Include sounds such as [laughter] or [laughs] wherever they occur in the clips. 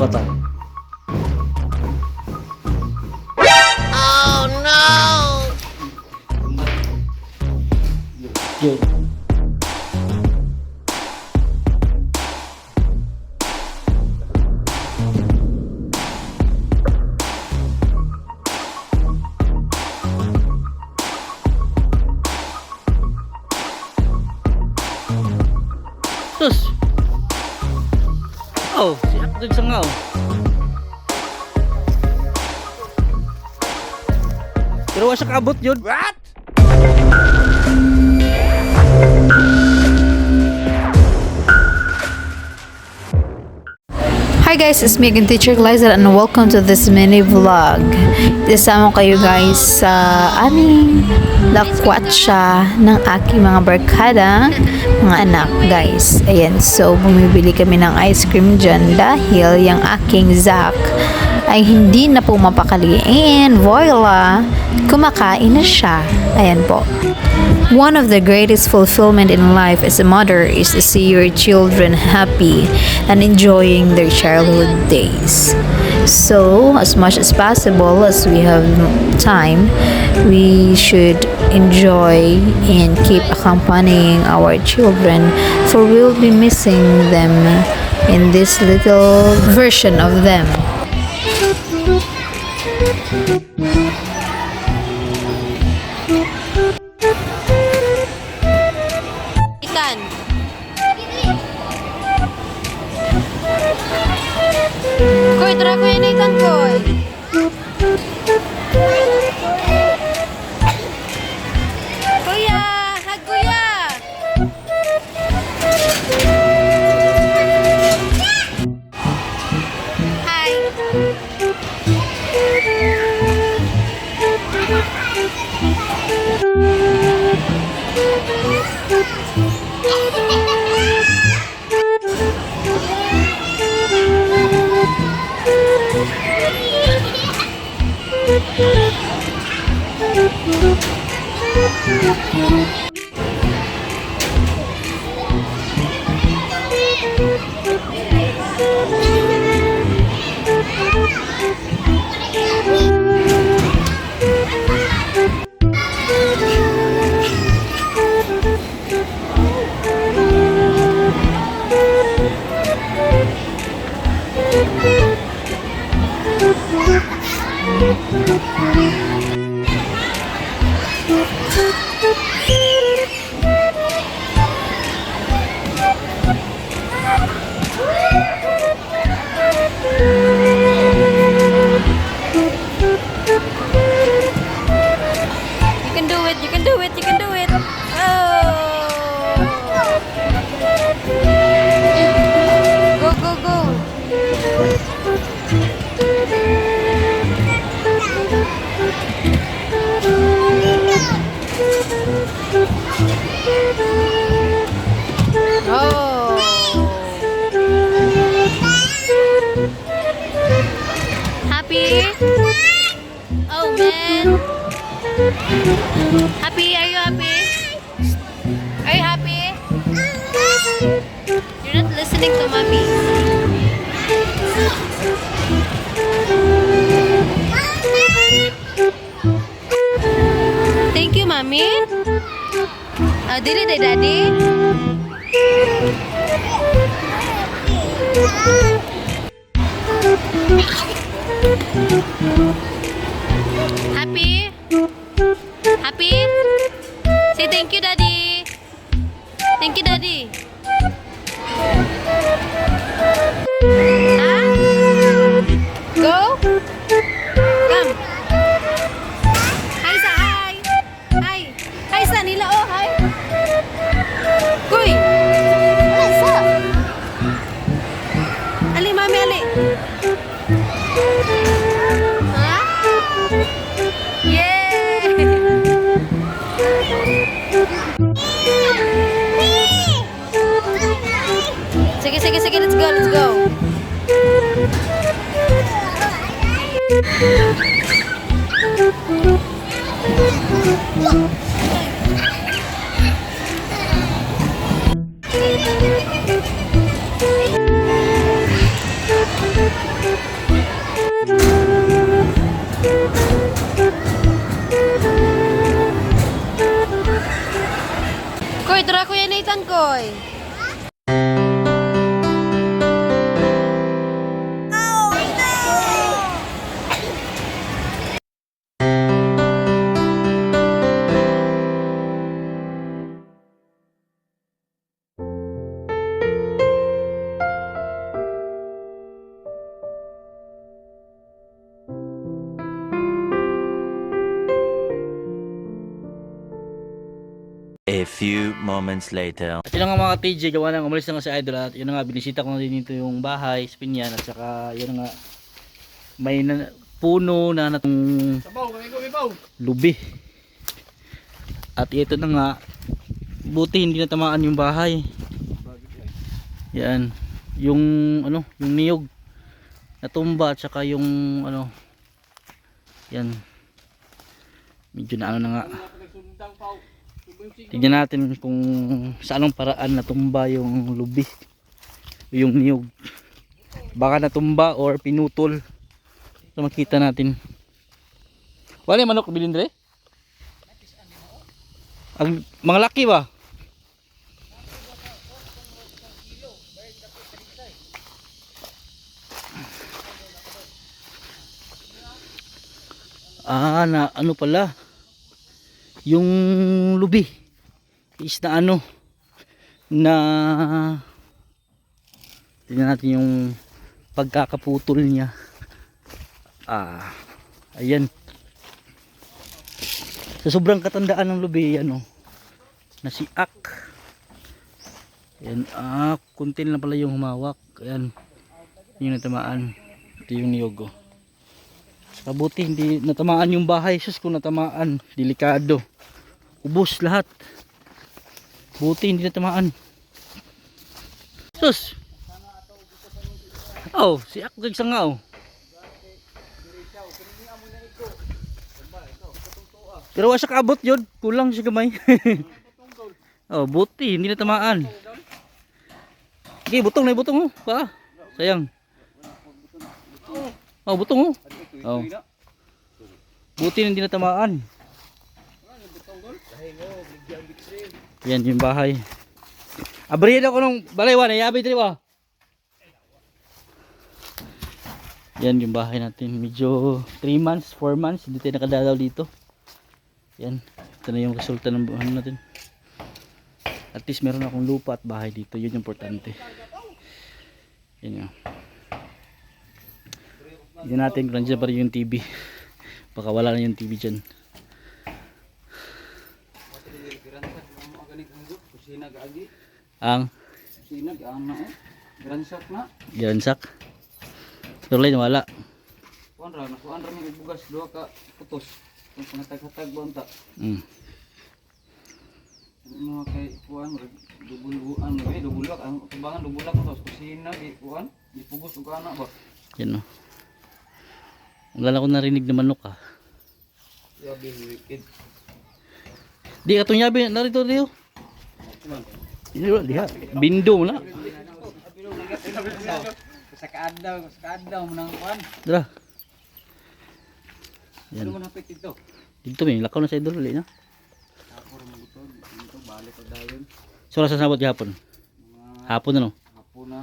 pa ta. Oh no! Yun. Sus! Oh, sa. Pero wala siya kaabot yun. What? Hi guys, it's me again, Teacher Liza and welcome to this mini vlog. Isama kayo guys sa aming lakwatsa ng aking mga barkada, mga anak guys. Ayan, so bumibili kami ng ice cream dyan dahil yung aking Zach ay hindi na po mapakali. And voila, kumakain na siya. Ayan po. One of the greatest fulfillment in life as a mother is to see your children happy and enjoying their childhood days. So, as much as possible, as we have time, we should enjoy and keep accompanying our children for we'll be missing them in this little version of them. Koy, tara ko yan ikan, koy. Thank you. Happy? Are you happy? Are you happy? You're not listening to mommy. Thank you, mommy. Uh, dili day, daddy. Thank you, daddy. Thank you, daddy. Koy, tara kuya Nathan, koy. A few moments later. At yun nga mga TJ, gawa na umalis na nga si Idol at yun na nga binisita ko na din dito yung bahay, Spinyan at saka yun na nga may na, puno na natong lubi. At ito na nga buti hindi natamaan yung bahay. Yan. Yung ano, yung niyog natumba at saka yung ano yan medyo na ano na nga Tignan natin kung sa anong paraan natumba yung lubi. Yung niyog. Baka natumba or pinutol. So makita natin. Wala manok bilindre? Ang mga laki ba? Ah, na ano pala? Yung lubi is na ano na tingnan natin yung pagkakaputol niya. Ah ayan. Sa sobrang katandaan ng lubi ano na si Ak. Ayan ah kuntil na pala yung humawak. Ayan yung natamaan ito yung niyogo Kabuti hindi natamaan yung bahay. Sus kung natamaan, delikado. Ubos lahat. Buti hindi natamaan. Sus. Oh, si Akgag sa nga oh. Pero wala siya kaabot yun. Kulang siya gamay. [laughs] oh, buti hindi natamaan. Sige, butong na butong oh. Pa. Sayang. Oh, butong oh. Oh. Buti hindi natamaan. Yan yung bahay. Abrihin ako ng balaywa na yabi dito ba? Yan yung bahay natin. Medyo 3 months, 4 months hindi tayo nakadalaw dito. Yan. Ito na yung resulta ng buhay natin. At least meron akong lupa at bahay dito. Yun yung importante. Yan yun. Hindi natin kung nandiyan pa rin yung TV. [laughs] Baka wala na yung TV dyan. Ang Sinag, ang eh. Gransak na. Gansak. Pero lain wala. Kuan ra, nakuan ra may bugas duha ka putos. Kung pangatag-hatag ba unta. Mm. Mga kay kuan ra dubuluan eh dubulak ang tubangan dubulak sa kusina di kuan di pugos ug ana ba. Yan o. Wala ko narinig na manok ah. Yabi wicked. Di katong yabi narito Leo. Hindi wala diha. Bindo mo na. Sa kaadaw, sa kaadaw mo nang kuan. Ano Yan. man hapit dito? Dito may lakaw na sa idol ulit na. Ako ra magutod dito balik ko dayon. So sa sabot gihapon. Hapon na no. hapon na.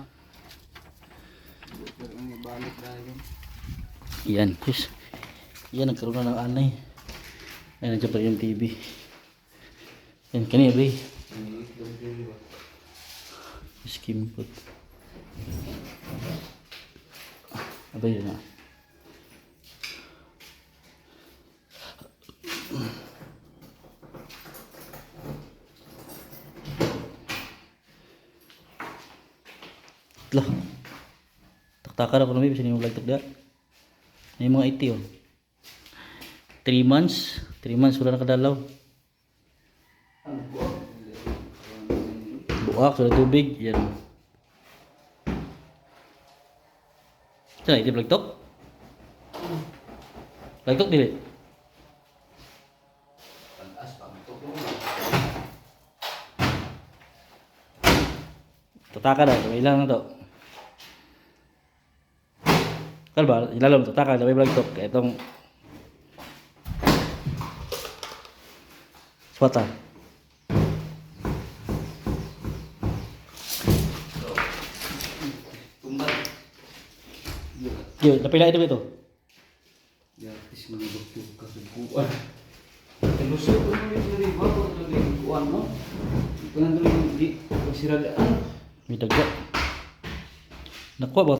Ang balik dayon. Yan. Yes. Yan nagkaroon na ng anay. Ay nandiyan pa yung TV. Yan kanina Skim pot. Abay yun. Lah. Taktakan ako namin, bisa nyo vlog. May mga iti oh. 3 months, 3 months wala nakadalaw. Buak, wala tubig, yan. Ito na, iti plagtok? Plagtok dili? Tataka na, may ilang na to kalba ilalom to taka labay vlog to itong swata Yo, napila ito ito. Ya, is manubok yung kasuguan. Ilusyo ko mo yung riba ko ito yung kuan mo. Ito nandun yung di, pasiradaan. May dagda. Nakuha ba